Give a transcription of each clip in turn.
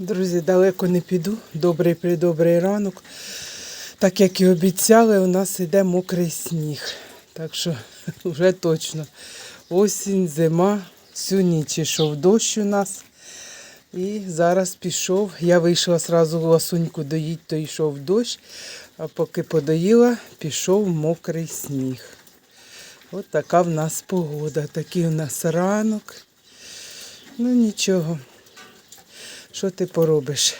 Друзі, далеко не піду. Добрий придобрий ранок. Так як і обіцяли, у нас йде мокрий сніг. Так що вже точно. Осінь, зима, всю ніч йшов дощ у нас. І зараз пішов. Я вийшла сразу ласуньку доїть, то йшов дощ. А поки подоїла, пішов мокрий сніг. От така в нас погода. Такий у нас ранок. Ну нічого. Що ти поробиш?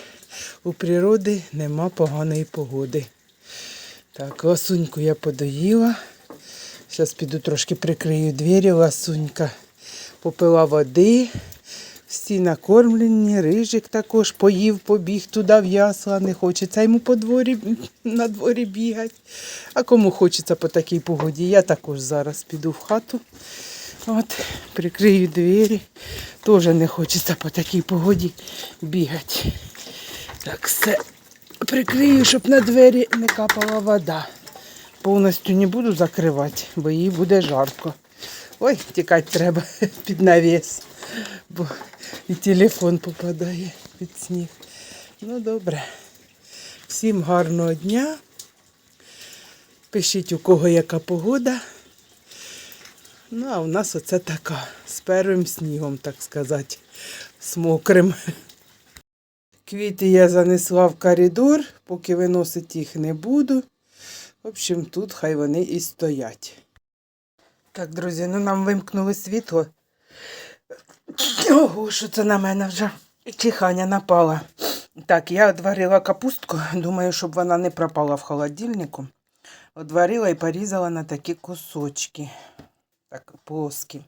У природи нема поганої погоди. Так, ласуньку я подоїла. Зараз піду трошки прикрию двері. Ласунька попила води. Всі накормлені, рижик також поїв, побіг туди в ясла, не хочеться йому по дворі, на дворі бігати. А кому хочеться по такій погоді, я також зараз піду в хату. От, прикрию двері. Теж не хочеться по такій погоді бігати. Так, все прикрию, щоб на двері не капала вода. Повністю не буду закривати, бо їй буде жарко. Ой, тікати треба під навіс, бо і телефон попадає під сніг. Ну добре. Всім гарного дня. Пишіть, у кого яка погода. Ну, а у нас оце така, з первим снігом, так сказати, з мокрим. Квіти я занесла в коридор, поки виносити їх не буду. В общем, тут хай вони і стоять. Так, друзі, ну нам вимкнули світло. Ого, що це на мене вже чихання напала. Так, я одварила капустку, думаю, щоб вона не пропала в холодильнику. Одварила і порізала на такі кусочки. Так, плоскі.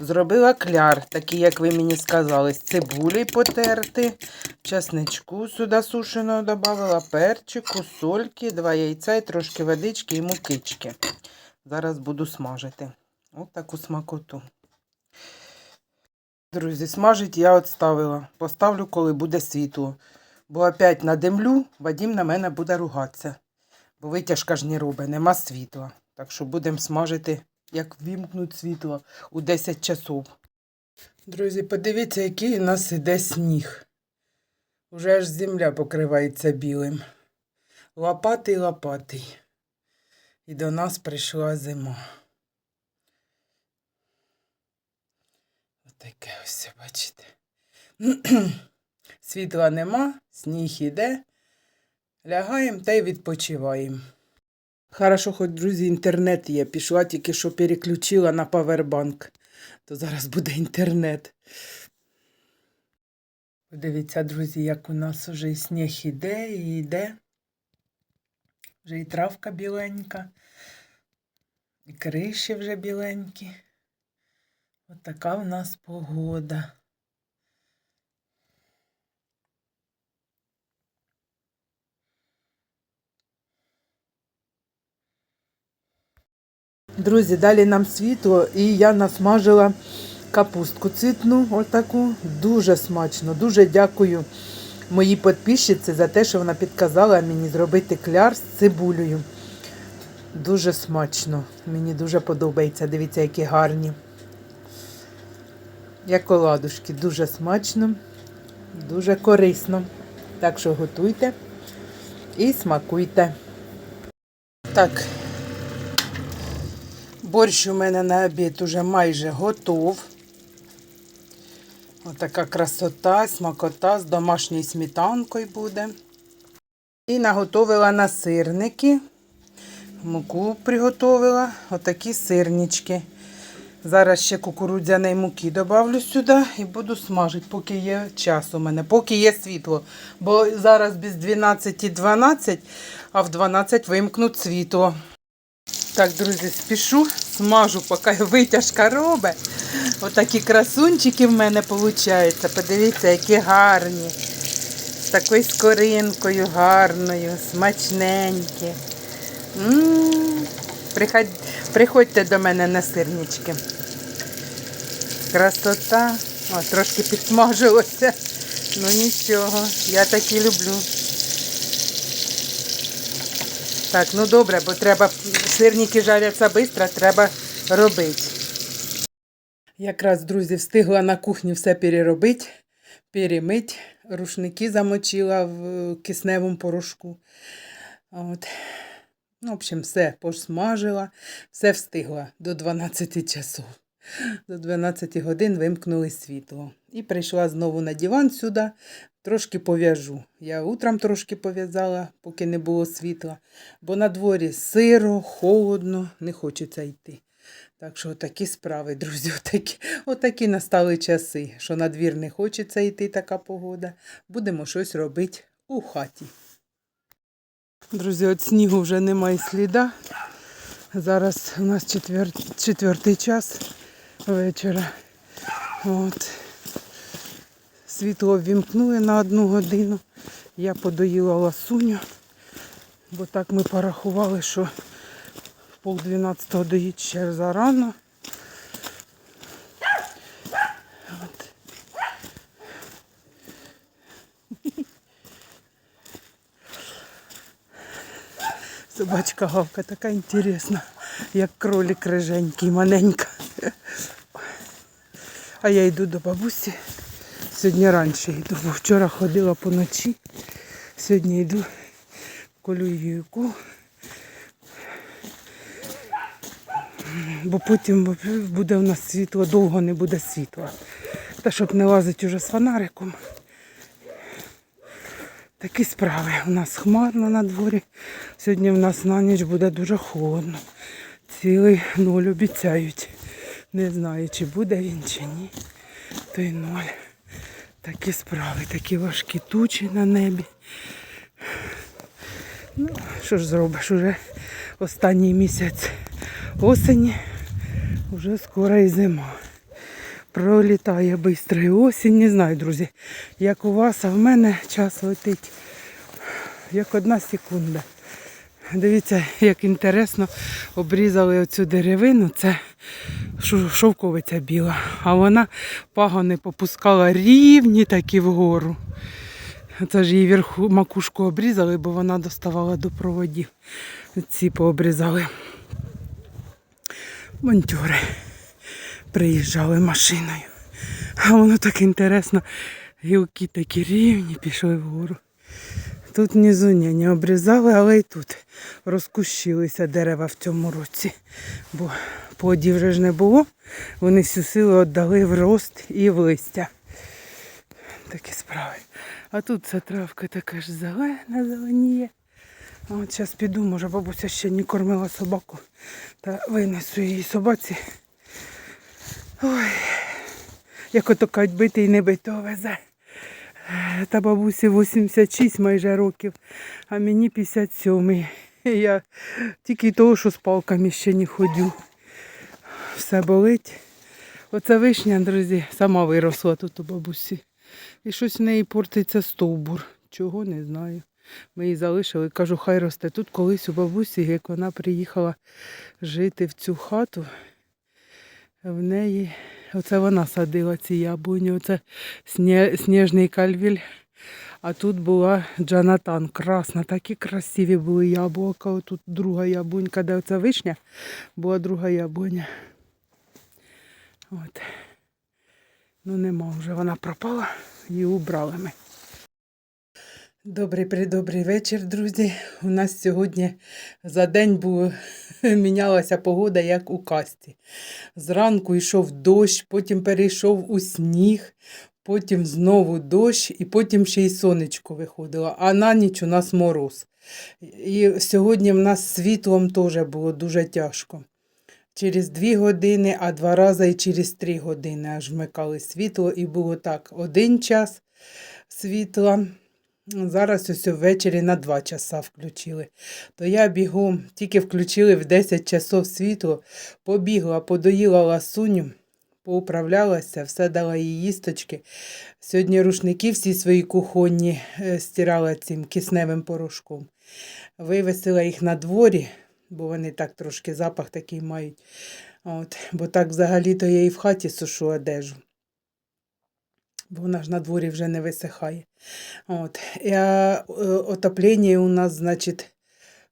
Зробила кляр, такий, як ви мені сказали, з цибулі потерти, часничку сюди сушеного додавала, перчику, сольки, два яйця і трошки водички і мукички. Зараз буду смажити. Ось таку смакоту. Друзі, смажить я відставила. Поставлю, коли буде світло. Бо опять надимлю, Вадім на мене буде ругатися. Бо витяжка ж не робить, нема світла. Так що будемо смажити, як вімкнуть світло у 10 часов. Друзі, подивіться, який у нас іде сніг. Уже аж земля покривається білим. Лопатий лопатий. І до нас прийшла зима. Отаке ось, бачите. Світла нема, сніг іде. Лягаємо та й відпочиваємо. Хорошо, хоч, друзі, інтернет є. Пішла тільки що переключила на павербанк. То зараз буде інтернет. Подивіться, друзі, як у нас вже і сніг іде і йде. Вже і травка біленька, і криші вже біленькі. От така в нас погода. Друзі, далі нам світло, і я насмажила капустку цвітну, отаку. Дуже смачно. Дуже дякую моїй підписчиці за те, що вона підказала мені зробити кляр з цибулею. Дуже смачно. Мені дуже подобається. Дивіться, які гарні. Як оладушки, дуже смачно, дуже корисно. Так що готуйте і смакуйте. Так, борщ у мене на обід уже майже готов. Отака красота, смакота з домашньою сметанкою буде. І наготовила на сирники. Муку приготовила. Отакі сирнички. Зараз ще кукурудзяної муки добавлю сюди і буду смажити, поки є час у мене, поки є світло. Бо зараз без 12.12, а в 12 вимкнуть світло. Так, друзі, спішу, смажу, поки витяжка робить. Отакі красунчики в мене виходять. Подивіться, які гарні. З такою скоринкою гарною, смачненькі. Приходьте до мене на сирнички. Красота. О, трошки підсмажилося. Ну нічого, я такі люблю. Так, ну добре, бо треба сирники жаряться швидко, треба робити. Якраз, друзі, встигла на кухні все переробити. перемить. Рушники замочила в кисневому порошку. От. Ну, в общем, все посмажила, все встигла до 12 часов. До 12 годин вимкнули світло. І прийшла знову на диван сюди, трошки пов'яжу. Я утром трошки пов'язала, поки не було світла, бо на дворі сиро, холодно, не хочеться йти. Так що такі справи, друзі, отакі, отакі настали часи, що на двір не хочеться йти така погода. Будемо щось робити у хаті. Друзі, от снігу вже немає сліда. Зараз у нас четвер... четвертий час вечора. От. Світло ввімкнули на одну годину. Я подоїла ласуню, бо так ми порахували, що в пол дванадцятого доїть ще зарано. Собачка гавка така інтересна, як кролик риженький, маленька. А я йду до бабусі. Сьогодні раніше йду, бо вчора ходила поночі. Сьогодні йду, колю її укол. Бо потім буде у нас світло, довго не буде світла. Та щоб не лазити уже з фонариком. Такі справи. У нас хмарно на дворі. Сьогодні в нас на ніч буде дуже холодно. Цілий нуль обіцяють. Не знаю, чи буде він, чи ні. Той ноль. Такі справи, такі важкі тучі на небі. Ну, що ж зробиш, уже останній місяць осені, вже скоро і зима. Пролітає швидко осінь. Не знаю, друзі, як у вас, а в мене час летить як одна секунда. Дивіться, як інтересно обрізали оцю деревину. Це шовковиця біла. А вона пагони попускала рівні такі вгору. Це ж її верху макушку обрізали, бо вона доставала до проводів. Ці пообрізали. Монтюри приїжджали машиною. А воно так інтересно. Гілки такі рівні пішли вгору. Тут внизу ні, не обрізали, але і тут розкущилися дерева в цьому році. Бо плодів вже ж не було. Вони всю силу віддали в рост і в листя. Такі справи. А тут ця травка така ж зелена, зеленіє. От зараз піду, може бабуся ще не кормила собаку. Та винесу її собаці. Ой, як ото кажуть, бити і не битого везе. Та бабусі 86 майже років, а мені 57. І Я тільки того, що з палками ще не ходю. Все болить. Оця вишня, друзі, сама виросла тут у бабусі. І щось в неї портиться стовбур. Чого не знаю. Ми її залишили, кажу, хай росте. Тут колись у бабусі, як вона приїхала жити в цю хату, в неї, оце вона садила ці яблуні, оце сні, сніжний кальвіль. А тут була Джанатан, красна, такі красиві були яблука. Отут друга яблунька, де оця вишня, була друга яблуня. От. Ну нема вже, вона пропала, її убрали ми. Добрий придобрий вечір, друзі. У нас сьогодні за день було, мінялася погода, як у касті. Зранку йшов дощ, потім перейшов у сніг, потім знову дощ, і потім ще й сонечко виходило, а на ніч у нас мороз. І сьогодні в нас світлом теж було дуже тяжко. Через дві години, а два рази і через три години аж вмикали світло, і було так один час світла. Зараз ось ввечері на 2 часа включили. То я бігом, тільки включили в 10 часов світло, побігла, подоїла ласуню, поуправлялася, все дала їй їсточки. Сьогодні рушники всі свої кухонні е, стирала цим кисневим порошком. Вивесила їх на дворі, бо вони так трошки запах такий мають. От, бо так взагалі-то я і в хаті сушу одежу бо вона ж на дворі вже не висихає. От. І, е, отоплення у нас, значить,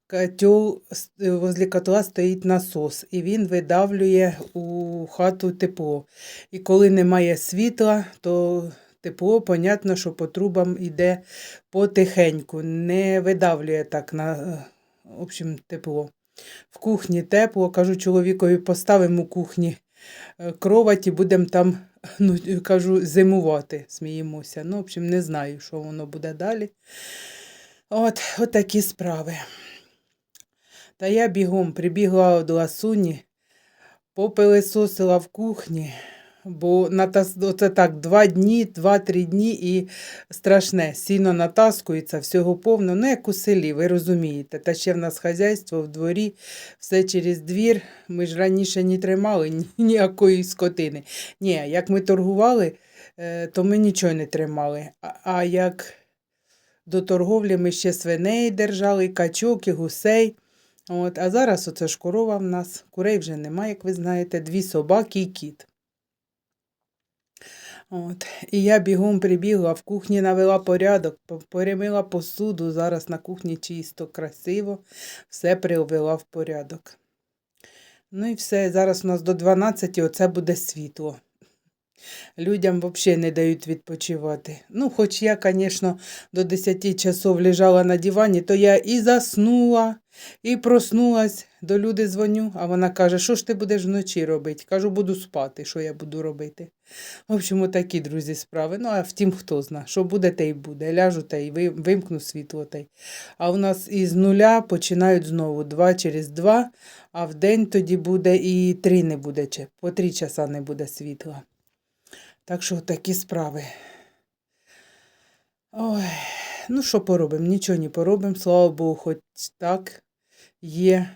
котел, возле котла стоїть насос, і він видавлює у хату тепло. І коли немає світла, то Тепло, понятно, що по трубам йде потихеньку, не видавлює так на е, в общем, тепло. В кухні тепло, кажу чоловікові, поставимо у кухні е, кровать і будемо там, ну, кажу, зимувати, сміємося. Ну, в общем, не знаю, що воно буде далі. От, от такі справи. Та я бігом прибігла до ласуні, попилисосила в кухні, бо натас... оце так два дні, два-три дні і страшне. Сіно натаскується, всього повно, ну як у селі, ви розумієте. Та ще в нас хазяйство в дворі, все через двір. Ми ж раніше не тримали ніякої скотини. Ні, як ми торгували, е, то ми нічого не тримали. А, як до торговлі ми ще свиней держали, качок, і гусей. От, а зараз оце ж корова в нас. Курей вже немає, як ви знаєте, дві собаки і кіт. От. І я бігом прибігла, в кухні навела порядок, по- перемила посуду. Зараз на кухні чисто, красиво, все привела в порядок. Ну і все, зараз у нас до 12, оце буде світло. Людям взагалі не дають відпочивати. Ну, хоч я, звісно, до 10 часов лежала на дивані, то я і заснула, і проснулась, до люди дзвоню, а вона каже, що ж ти будеш вночі робити? Кажу, буду спати, що я буду робити. В общем, такі, друзі, справи. Ну, а втім, хто зна, що буде, те й буде. Ляжу та й вимкну світло. Та й. А у нас із нуля починають знову два через два, а в день тоді буде і три не буде, по три часа не буде світла. Так що такі справи. Ой, ну що поробимо? Нічого не поробимо, слава Богу, хоч так є.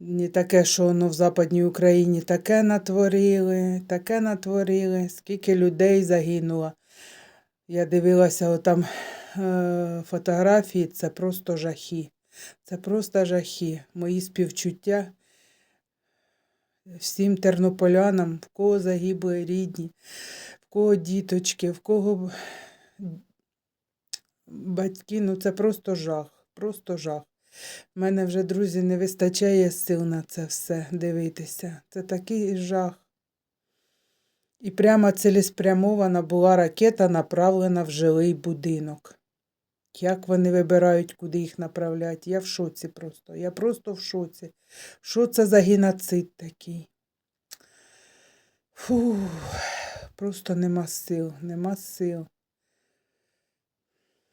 Не таке, що воно в Западній Україні таке натворили, таке натворили, скільки людей загинуло. Я дивилася отам е, фотографії, це просто жахи. Це просто жахи. Мої співчуття всім тернополянам, в кого загибли рідні, кого діточки, в кого батьки. Ну це просто жах, просто жах. У мене вже, друзі, не вистачає сил на це все дивитися. Це такий жах. І прямо цілеспрямована була ракета, направлена в жилий будинок. Як вони вибирають, куди їх направляти? Я в шоці просто. Я просто в шоці. Що це за геноцид такий? Фу, просто нема сил, нема сил.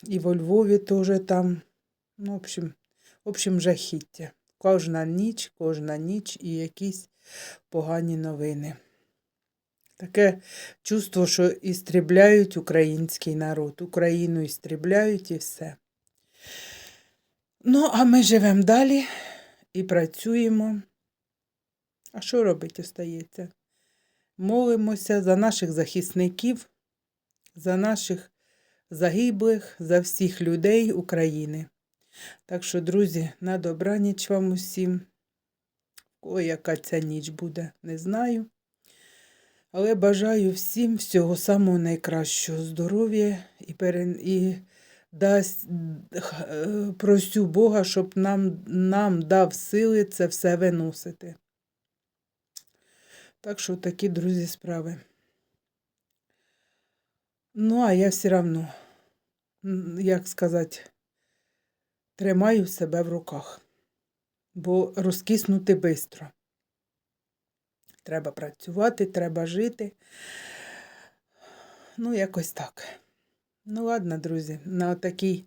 І во Львові теж там. Ну, в общем, в общем, жахіття. Кожна ніч, кожна ніч і якісь погані новини. Таке чувство, що істрібляють український народ. Україну істрібляють і все. Ну, а ми живемо далі і працюємо. А що робити остається? Молимося за наших захисників, за наших загиблих, за всіх людей України. Так що, друзі, на добраніч вам усім. Ой, яка ця ніч буде, не знаю. Але бажаю всім всього самого найкращого здоров'я і, пере... і дасть е, просю Бога, щоб нам, нам дав сили це все виносити. Так що такі, друзі, справи. Ну, а я все одно, як сказати, тримаю себе в руках, бо розкиснути швидко. Треба працювати, треба жити. Ну, якось так. Ну, ладно, друзі, на такій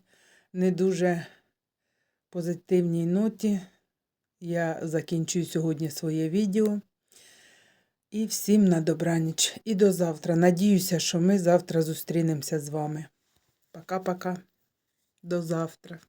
не дуже позитивній ноті я закінчую сьогодні своє відео. І всім на добраніч. І до завтра. Надіюся, що ми завтра зустрінемося з вами. Пока-пока. До завтра.